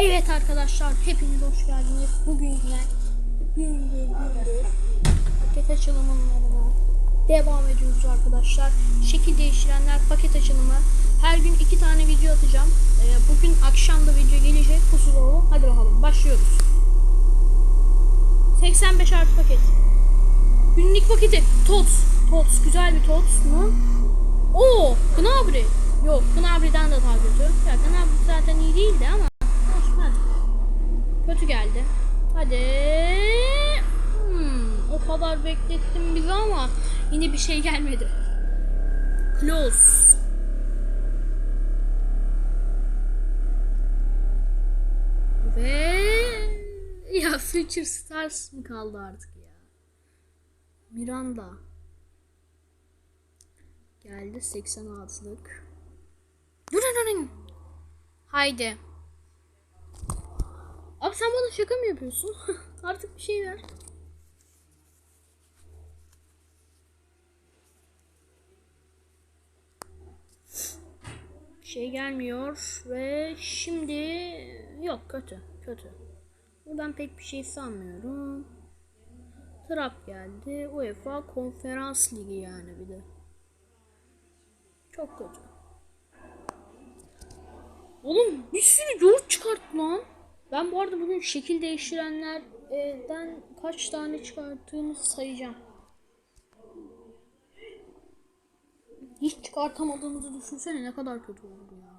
Evet arkadaşlar hepiniz hoş geldiniz. Bugün yine gündür gündür paket açılımlarına devam ediyoruz arkadaşlar. Şekil değiştirenler paket açılımı. Her gün iki tane video atacağım. Ee, bugün akşam da video gelecek pusula Hadi bakalım başlıyoruz. 85 artı paket. Günlük paketi. Tots. Tots. Güzel bir Tots mu? Oo, Gnabry. Yok, Gnabry'den de daha kötü. Ya Gnabry zaten iyi değildi ama. Kötü geldi. Hadi. Hmm, o kadar beklettim bizi ama yine bir şey gelmedi. Close. Ve ya Future Stars mı kaldı artık ya? Miranda. Geldi 86'lık. Durun Haydi. Abi sen bana şaka mı yapıyorsun? Artık bir şey ver. Şey gelmiyor ve şimdi yok kötü kötü. Buradan pek bir şey sanmıyorum. Trap geldi. UEFA Konferans Ligi yani bir de. Çok kötü. Oğlum bir sürü yoğurt çıkarttı lan. Ben bu arada bugün şekil değiştirenlerden kaç tane çıkarttığımı sayacağım. Hiç çıkartamadığımızı düşünsene ne kadar kötü oldu ya.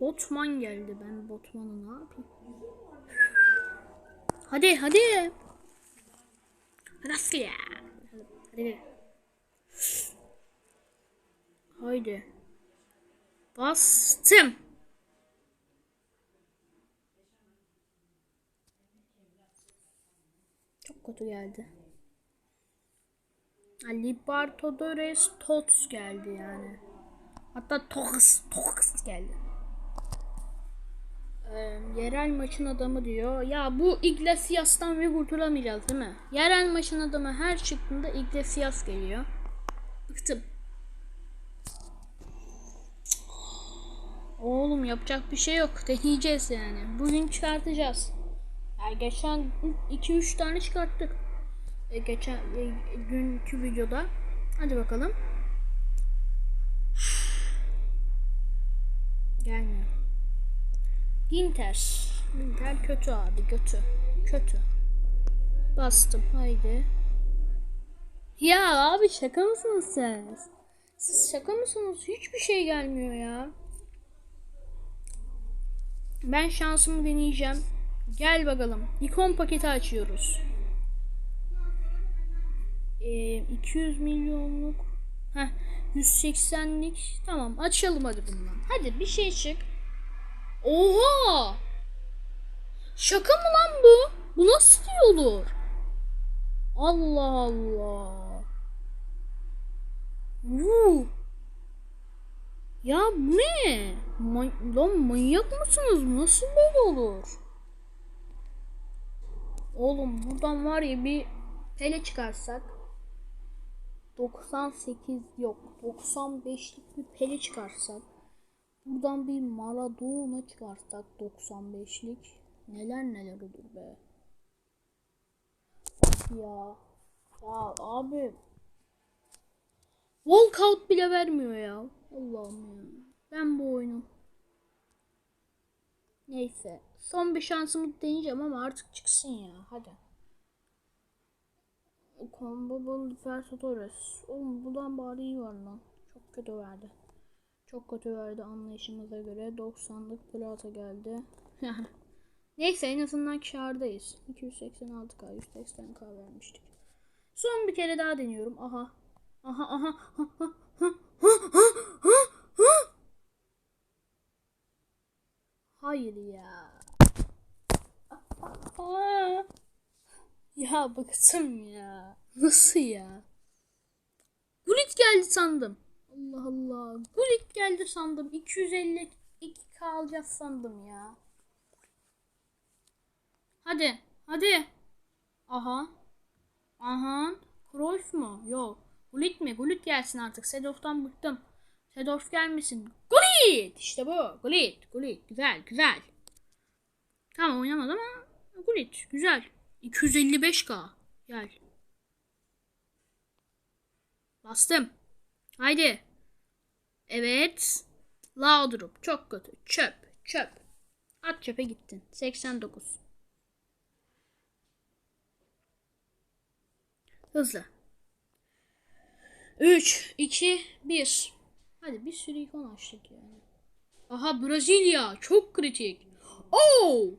Botman geldi. Ben Botman'ı ne yapayım? Hadi hadi. Nasıl ya? Hadi. Haydi. Bastım. Çok kötü geldi. Libertadores Tots geldi yani. Hatta Toks, Toks geldi. Ee, yerel maçın adamı diyor. Ya bu Iglesias'tan bir kurtulamayacağız değil mi? Yerel maçın adamı her çıktığında Iglesias geliyor. Bıktım. Oğlum yapacak bir şey yok. Deneyeceğiz yani. Bugün çıkartacağız. Yani geçen 2-3 tane çıkarttık. E, geçen e, günkü videoda. Hadi bakalım. Gelmiyor. Ginter. Ginter kötü abi kötü. Kötü. Bastım haydi. Ya abi şaka mısınız siz? Siz şaka mısınız? Hiçbir şey gelmiyor ya. Ben şansımı deneyeceğim. Gel bakalım. İkon paketi açıyoruz. Ee, 200 milyonluk. Heh, 180'lik. Tamam açalım hadi bundan. Hadi bir şey çık. Oha! Şaka mı lan bu? Bu nasıl olur? Allah Allah. Vuu. Ya bu ne? Ma- lan manyak mısınız? Nasıl böyle olur? Oğlum buradan var ya bir Pele çıkarsak 98 yok 95'lik bir Pele çıkarsak buradan bir Maradona çıkarsak 95'lik neler neler olur be. Ya ya abi Walkout bile vermiyor ya. Allah'ım ya. Ben bu oyunu. Neyse. Son bir şansımı deneyeceğim ama artık çıksın ya. Hadi. Combable Libertadores. Oğlum buradan bari iyi var lan. Çok kötü verdi. Çok kötü verdi anlayışımıza göre. 90'lık plata geldi. Neyse en azından kârdayız. 286k 180k vermiştik. Son bir kere daha deniyorum. Aha. Aha aha. Ha, ha, ha, ha, ha, ha, ha. Hayır ya. Aa. Ya bıktım ya. Nasıl ya? Gullit geldi sandım. Allah Allah. Gullit geldi sandım. 252k alacağız sandım ya. Hadi. Hadi. Aha. Aha. Cruyff mu? Yok. Gullit mi? Gullit gelsin artık. Sedof'tan bıktım. Sedorf gelmesin. Gullit! İşte bu. Gullit. Gullit. Güzel. Güzel. Tamam oynamadı ama Gullit. Güzel. 255k. Gel. Bastım. Haydi. Evet. Laudrup. Çok kötü. Çöp. Çöp. At çöpe gittin. 89. Hızlı. 3, 2, 1. Hadi bir sürü ikon açtık yani. Aha Brezilya. Çok kritik. Oo!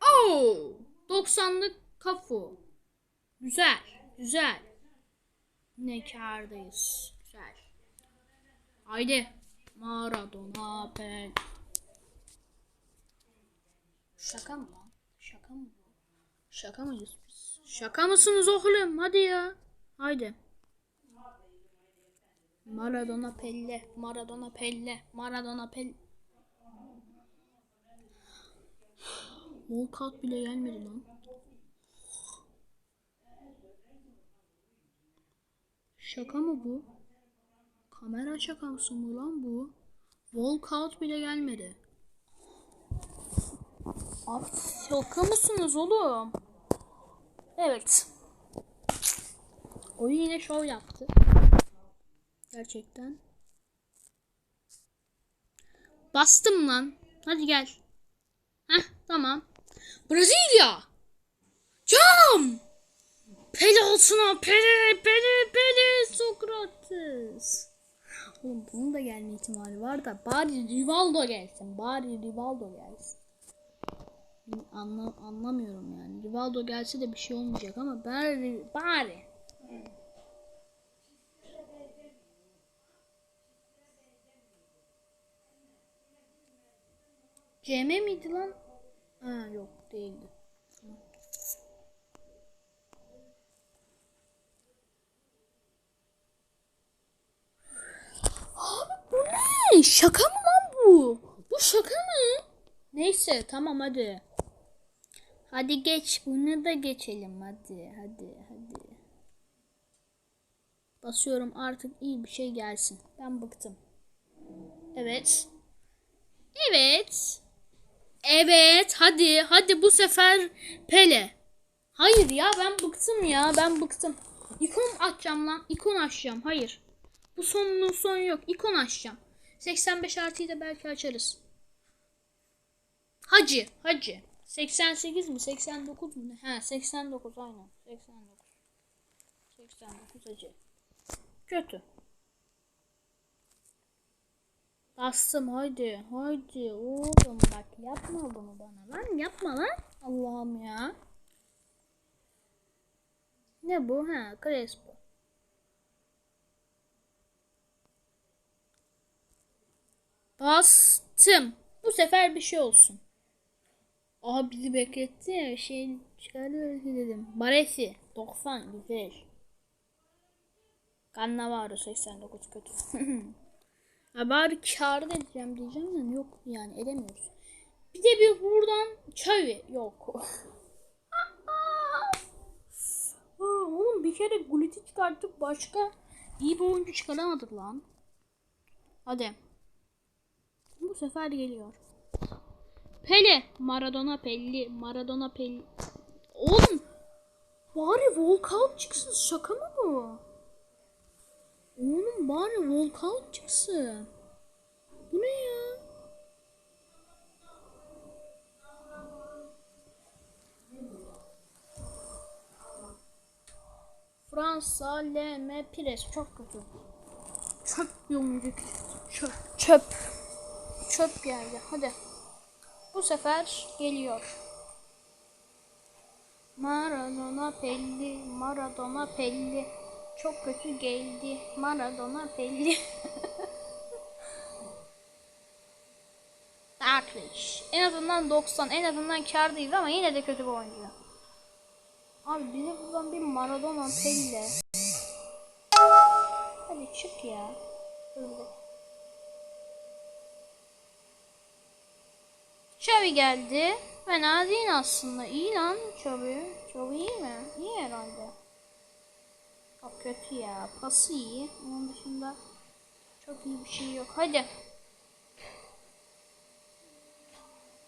Oo! 90'lık kafu. Güzel. Güzel. Ne kârdayız. Güzel. Haydi. Maradona Pel. Şaka mı lan? Şaka mı? Şaka mıyız biz? Şaka mısınız oğlum? Hadi ya. Haydi. Maradona Pelle. Maradona Pelle. Maradona Pelle. Walkout bile gelmedi lan. Şaka mı bu? Kamera şakası mı lan bu? Walkout bile gelmedi. Abi şaka mısınız oğlum? Evet. Oyun yine şov yaptı. Gerçekten. Bastım lan. Hadi gel. Heh tamam. Brezilya. Cam. Pele olsun o. Pele, Pele, Pele, Sokrates. Oğlum bunun da gelme ihtimali var da bari Rivaldo gelsin. Bari Rivaldo gelsin. Anla, anlamıyorum yani. Rivaldo gelse de bir şey olmayacak ama bari bari. CM miydi lan? Ha yok değildi. Abi bu ne? Şaka mı lan bu? Bu şaka mı? Neyse tamam hadi. Hadi geç bunu da geçelim hadi hadi hadi. Basıyorum artık iyi bir şey gelsin. Ben bıktım. Evet. Evet. Evet hadi hadi bu sefer Pele. Hayır ya ben bıktım ya ben bıktım. İkon açacağım lan ikon açacağım hayır. Bu sonunun son yok ikon açacağım. 85 artıyı da belki açarız. Hacı hacı. 88 mi 89 mu? Ha 89 aynen 89. 89 hacı. Kötü. Bastım haydi haydi oğlum bak yapma bunu bana lan yapma lan Allah'ım ya. Ne bu ha Crespo. Bastım. Bu sefer bir şey olsun. Aha bizi bekletti ya şey çıkarıyor dedim. Baresi 90 güzel. Cannavaro 89 kötü. Ha bari da edeceğim diyeceğim de yok yani edemiyoruz. Bir de bir buradan çay yok. Oğlum bir kere Gullit'i çıkarttık başka iyi bir oyuncu çıkaramadık lan. Hadi. Bu sefer geliyor. Pele. Maradona Pelli. Maradona Pelli. Oğlum. Bari walkout çıksın. Şaka mı bu? Oğlum bari walkout çıksın. Bu ne ya? Fransa LM Pires çok kötü. Çöp oyuncu. Çöp. Çöp. Çöp geldi. Hadi. Bu sefer geliyor. Maradona Pelli. Maradona Pelli. Çok kötü geldi. Maradona belli. Darklish. En azından 90. En azından kârdayız ama yine de kötü bir oyuncu. Abi bize buradan bir Maradona Pelle. Hadi çık ya. Hızlı. Xavi geldi. Fena değil aslında. İyi lan Xavi. Xavi iyi mi? İyi herhalde. Çok kötü ya. Pası iyi. Onun dışında Çok iyi bir şey yok. Hadi.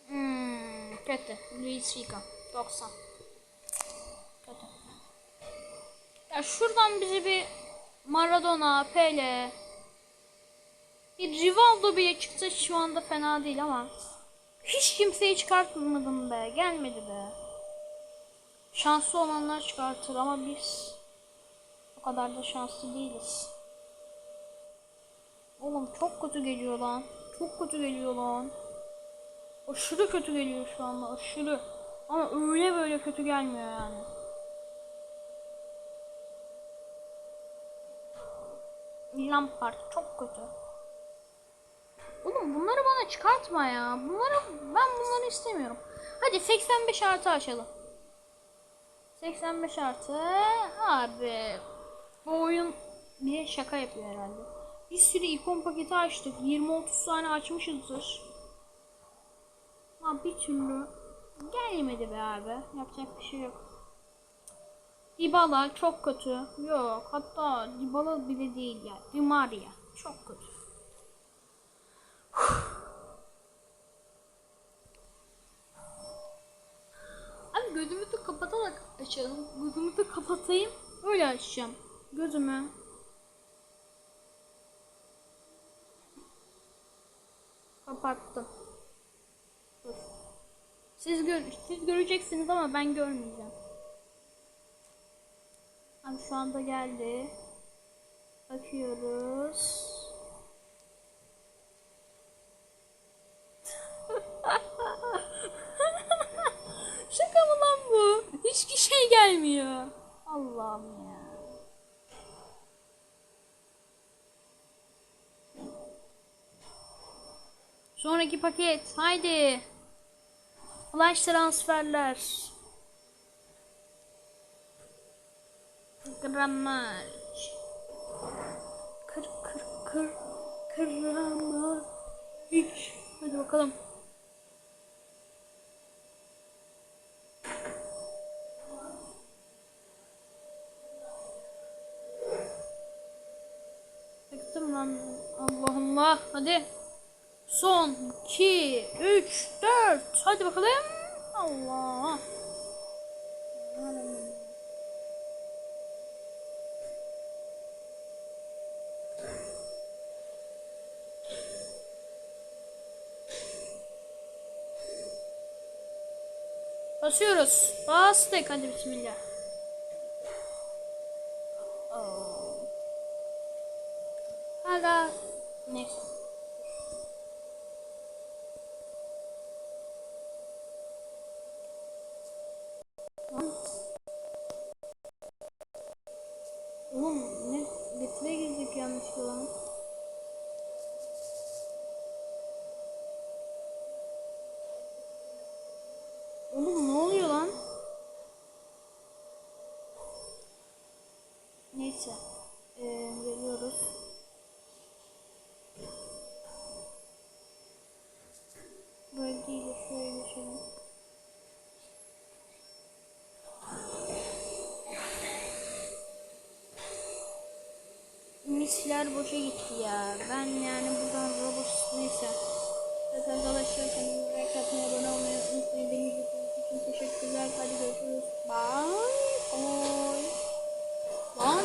Hmm, kötü. Luis Figo. 90. Kötü. Ya şuradan bize bir Maradona, Pele, bir Rivaldo bile çıksa şu anda fena değil ama hiç kimseyi çıkartmadım be. Gelmedi be. Şanslı olanlar çıkartır ama biz kadar da şanslı değiliz. Oğlum çok kötü geliyor lan. Çok kötü geliyor lan. Aşırı kötü geliyor şu anda aşırı. Ama öyle böyle kötü gelmiyor yani. Lampard çok kötü. Oğlum bunları bana çıkartma ya. Bunları ben bunları istemiyorum. Hadi 85 artı açalım. 85 artı abi bu oyun bir şaka yapıyor herhalde. Bir sürü ikon paketi açtık. 20-30 tane açmışızdır. Ama bir türlü gelmedi be abi. Yapacak bir şey yok. Dybala çok kötü. Yok hatta Dybala bile değil ya. Di Maria çok kötü. Abi gözümü de kapatarak açalım. Gözümü de kapatayım. Öyle açacağım. Gözümü. Kapattım. Siz gör siz göreceksiniz ama ben görmeyeceğim. Abi şu anda geldi. Bakıyoruz. Şaka mı lan bu? Hiçbir şey gelmiyor. Allah'ım ya. Sonraki paket. Haydi. Flash transferler. Grammar. Kır kır kır. Grammar. Hadi bakalım. Bıktım lan. Allah Allah. Hadi. Son 2, 3, 4. Hadi bakalım. Allah. Basıyoruz. Bastık. Hadi bismillah. Oh. Hala. Neyse. Oğlum ne betire girdik yanlışlıkla lan. Oğlum ne oluyor lan? Neyse. Ee, geliyoruz. Böyle değil de şöyle geçelim. Misler boşa gitti ya. Ben yani buradan robot neyse. Arkadaşlar kanalıma like atmayı, abone olmayı unutmayın. Beni izlediğiniz için teşekkürler. Hadi görüşürüz. Bye. Bye. Lan.